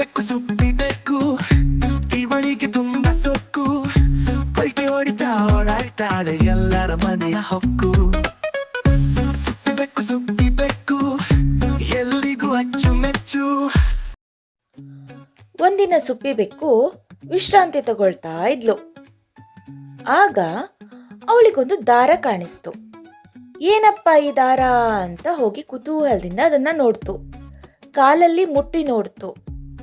ಬೆಕ್ಕು ಸುಪ್ಪಿ ಬೆಕ್ಕು ಇವಳಿಗೆ ತುಂಬ ಸೊಕ್ಕು. ಪಲ್ಟಿ ಹೊಡಿತಾ ಓಡಾಡ್ತಾಳೆ ಎಲ್ಲರ ಮನೆಯ ಹೊಕ್ಕು. ಸುಪ್ಪಿ ಬೆಕ್ಕು ಸುಪ್ಪಿ ಬೆಕ್ಕು, ಎಲ್ಲಿಗೂ ಅಚ್ಚುಮೆಚ್ಚು ಒಂದಿನ ಸುಪ್ಪಿ ಬೆಕ್ಕು ವಿಶ್ರಾಂತಿ ತಗೊಳ್ತಾ ಇದ್ಲು. ಆಗ ಅವಳಿಗೊಂದು ದಾರ ಕಾಣಿಸ್ತು. ಏನಪ್ಪ ಈ ದಾರ ಅಂತ ಹೋಗಿ ಕುತೂಹಲದಿಂದ ಅದನ್ನ ನೋಡ್ತು. ಕಾಲಲ್ಲಿ ಮುಟ್ಟಿ ನೋಡ್ತು.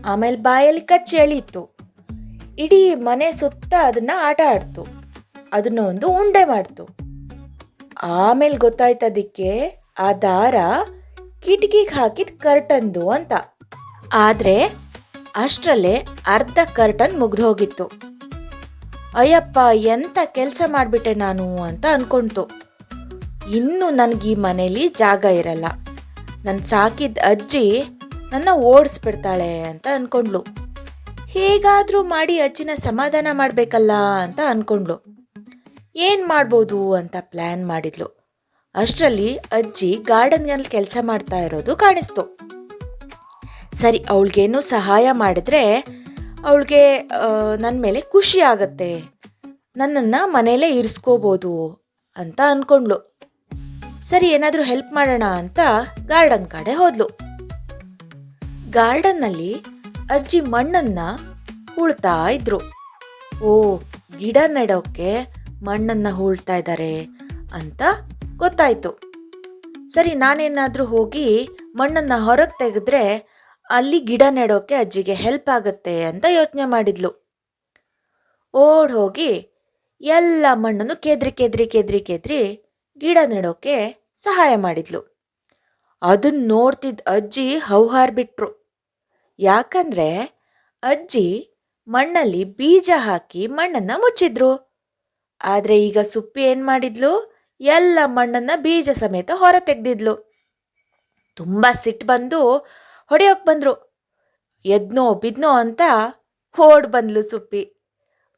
ಆಮೇಲೆ ಬಾಯಲ್ಲಿ ಕಚ್ಚಿ ಎಳೀತು. ಇಡೀ ಮನೆ ಸುತ್ತ ಅದನ್ನ ಆಟ ಆಡ್ತು. ಅದನ್ನ ಒಂದು ಉಂಡೆ ಮಾಡ್ತು. ಆಮೇಲೆ ಗೊತ್ತಾಯ್ತದಕ್ಕೆ ಆ ದಾರ ಕಿಟಕಿಗೆ ಹಾಕಿದ ಕರ್ಟನ್ದು ಅಂತ. ಆದ್ರೆ ಅಷ್ಟರಲ್ಲೇ ಅರ್ಧ ಕರ್ಟನ್ ಮುಗ್ದು ಹೋಗಿತ್ತು. ಅಯ್ಯಪ್ಪ, ಎಂತ ಕೆಲಸ ಮಾಡಿಬಿಟ್ಟೆ ನಾನು ಅಂತ ಅನ್ಕೊಂತು. ಇನ್ನು ನನಗೆ ಈ ಮನೇಲಿ ಜಾಗ ಇರಲ್ಲ. ನಾನು ಸಾಕಿದ ಅಜ್ಜಿ ನನ್ನ ಓಡಿಸ್ಬಿಡ್ತಾಳೆ ಅಂತ ಅನ್ಕೊಂಡ್ಲು. ಹೇಗಾದರೂ ಮಾಡಿ ಅಜ್ಜಿನ ಸಮಾಧಾನ ಮಾಡಬೇಕಲ್ಲ ಅಂತ ಅನ್ಕೊಂಡ್ಲು. ಏನು ಮಾಡ್ಬೋದು ಅಂತ ಪ್ಲ್ಯಾನ್ ಮಾಡಿದ್ಲು. ಅಷ್ಟರಲ್ಲಿ ಅಜ್ಜಿ ಗಾರ್ಡನ್ನಲ್ಲಿ ಕೆಲಸ ಮಾಡ್ತಾ ಇರೋದು ಕಾಣಿಸ್ತು. ಸರಿ, ಅವಳಿಗೇನು ಸಹಾಯ ಮಾಡಿದ್ರೆ ಅವಳಿಗೆ ನನ್ನ ಮೇಲೆ ಖುಷಿ ಆಗತ್ತೆ. ನನ್ನನ್ನು ಮನೇಲೇ ಇರಿಸ್ಕೋಬೋದು ಅಂತ ಅನ್ಕೊಂಡ್ಲು. ಸರಿ, ಏನಾದರೂ ಹೆಲ್ಪ್ ಮಾಡೋಣ ಅಂತ ಗಾರ್ಡನ್ ಕಡೆ ಹೋದ್ಲು. ಗಾರ್ಡನ್ನಲ್ಲಿ ಅಜ್ಜಿ ಮಣ್ಣನ್ನ ಹೂಳ್ತಾ ಇದ್ರು. ಓ, ಗಿಡ ನೆಡೋಕೆ ಮಣ್ಣನ್ನ ಹೂಳ್ತಾ ಇದ್ದಾರೆ ಅಂತ ಗೊತ್ತಾಯ್ತು. ಸರಿ, ನಾನೇನಾದರೂ ಹೋಗಿ ಮಣ್ಣನ್ನ ಹೊರಗೆ ತೆಗೆದ್ರೆ ಅಲ್ಲಿ ಗಿಡ ನೆಡೋಕೆ ಅಜ್ಜಿಗೆ ಹೆಲ್ಪ್ ಆಗುತ್ತೆ ಅಂತ ಯೋಚನೆ ಮಾಡಿದ್ಲು. ಓಡ್ ಹೋಗಿ ಎಲ್ಲ ಮಣ್ಣನ್ನು ಕೆದ್ರಿ ಕೆದ್ರಿ ಕೆದ್ರಿ ಕೆದ್ರಿ ಗಿಡ ನೆಡೋಕೆ ಸಹಾಯ ಮಾಡಿದ್ಲು. ಅದನ್ನ ನೋಡ್ತಿದ್ದ ಅಜ್ಜಿ ಹೌಹಾರ್ಬಿಟ್ರು ಯಾಕಂದ್ರೆ ಅಜ್ಜಿ ಮಣ್ಣಲ್ಲಿ ಬೀಜ ಹಾಕಿ ಮಣ್ಣನ್ನ ಮುಚ್ಚಿದ್ರು. ಆದರೆ ಈಗ ಸುಪ್ಪಿ ಏನು ಮಾಡಿದ್ಲು? ಎಲ್ಲ ಮಣ್ಣನ್ನ ಬೀಜ ಸಮೇತ ಹೊರ ತೆಗ್ದಿದ್ಲು ತುಂಬಾ ಸಿಟ್ಟು ಬಂದು ಹೊಡೆಯೋಕೆ ಬಂದ್ರು. ಎದ್ನೋ ಬಿದ್ನೋ ಅಂತ ಓಡ್ ಬಂದ್ಲು ಸುಪ್ಪಿ.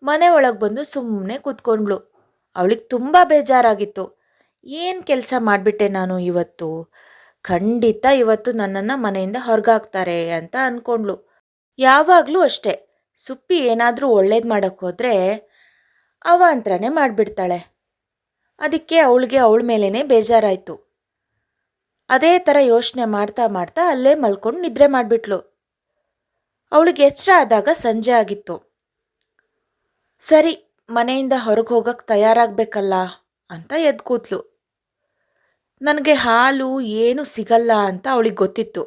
ಮನೆ ಒಳಗೆ ಬಂದು ಸುಮ್ಮನೆ ಕೂತ್ಕೊಂಡ್ಳು. ಅವಳಿಗೆ ತುಂಬ ಬೇಜಾರಾಗಿತ್ತು. ಏನು ಕೆಲಸ ಮಾಡಿಬಿಟ್ಟೆ ನಾನು ಇವತ್ತು? ಖಂಡಿತ ಇವತ್ತು ನನ್ನನ್ನು ಮನೆಯಿಂದ ಹೊರಗಾಕ್ತಾರೆ ಅಂತ ಅಂದ್ಕೊಂಡ್ಳು ಯಾವಾಗಲೂ ಅಷ್ಟೆ. ಸುಪ್ಪಿ ಏನಾದರೂ ಒಳ್ಳೇದು ಮಾಡೋಕ್ಕೆ ಹೋದರೆ ಅವಾಂತರನೇ ಮಾಡಿಬಿಡ್ತಾಳೆ. ಅದಕ್ಕೆ ಅವಳಿಗೆ ಅವಳ ಮೇಲೇ ಬೇಜಾರಾಯಿತು. ಅದೇ ಥರ ಯೋಚನೆ ಮಾಡ್ತಾ ಮಾಡ್ತಾ ಅಲ್ಲೇ ಮಲ್ಕೊಂಡು ನಿದ್ರೆ ಮಾಡಿಬಿಟ್ಲು. ಅವಳಿಗೆ ಎಚ್ಚರ ಆದಾಗ ಸಂಜೆ ಆಗಿತ್ತು. ಸರಿ, ಮನೆಯಿಂದ ಹೊರಗೆ ಹೋಗಕ್ಕೆ ತಯಾರಾಗಬೇಕಲ್ಲ ಅಂತ ಎದ್ದು ಕೂತ್ಲು ನನಗೆ ಹಾಲು ಏನು ಸಿಗಲ್ಲ ಅಂತ ಅವಳಿಗೆ ಗೊತ್ತಿತ್ತು.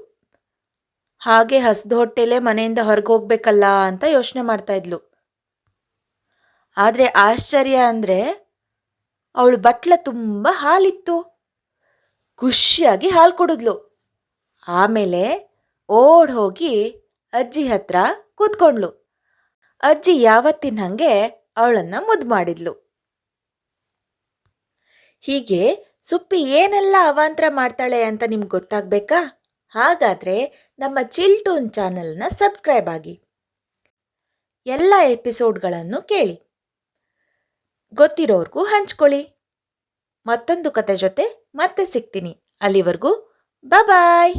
ಹಾಗೆ ಹಸ್ದು ಹೊಟ್ಟೆಲೇ ಮನೆಯಿಂದ ಹೊರಗೆ ಹೋಗ್ಬೇಕಲ್ಲ ಅಂತ ಯೋಚನೆ ಮಾಡ್ತಾ ಇದ್ಲು. ಆದರೆ ಆಶ್ಚರ್ಯ ಅಂದರೆ ಅವಳು ಬಟ್ಲ ತುಂಬ ಹಾಲಿತ್ತು. ಖುಷಿಯಾಗಿ ಹಾಲು ಕುಡಿದ್ಲು. ಆಮೇಲೆ ಓಡ್ ಹೋಗಿ ಅಜ್ಜಿ ಹತ್ರ ಕೂತ್ಕೊಂಡ್ಲು ಅಜ್ಜಿ ಯಾವತ್ತಿನ ಹಂಗೆ ಅವಳನ್ನ ಮುದ್ದು ಮಾಡಿದ್ಲು. ಹೀಗೆ ಸುಪ್ಪಿ ಏನೆಲ್ಲ ಅವಾಂತರ ಮಾಡ್ತಾಳೆ ಅಂತ ನಿಮ್ಗೆ ಗೊತ್ತಾಗ್ಬೇಕಾ? ಹಾಗಾದರೆ ನಮ್ಮ ಚಿಲ್ಟೂನ್ ಚಾನೆಲ್ನ ಸಬ್ಸ್ಕ್ರೈಬ್ ಆಗಿ. ಎಲ್ಲ ಎಪಿಸೋಡ್ಗಳನ್ನು ಕೇಳಿ. ಗೊತ್ತಿರೋರ್ಗೂ ಹಂಚ್ಕೊಳ್ಳಿ. ಮತ್ತೊಂದು ಕತೆ ಜೊತೆ ಮತ್ತೆ ಸಿಗ್ತೀನಿ. ಅಲ್ಲಿವರೆಗೂ ಬಾಯ್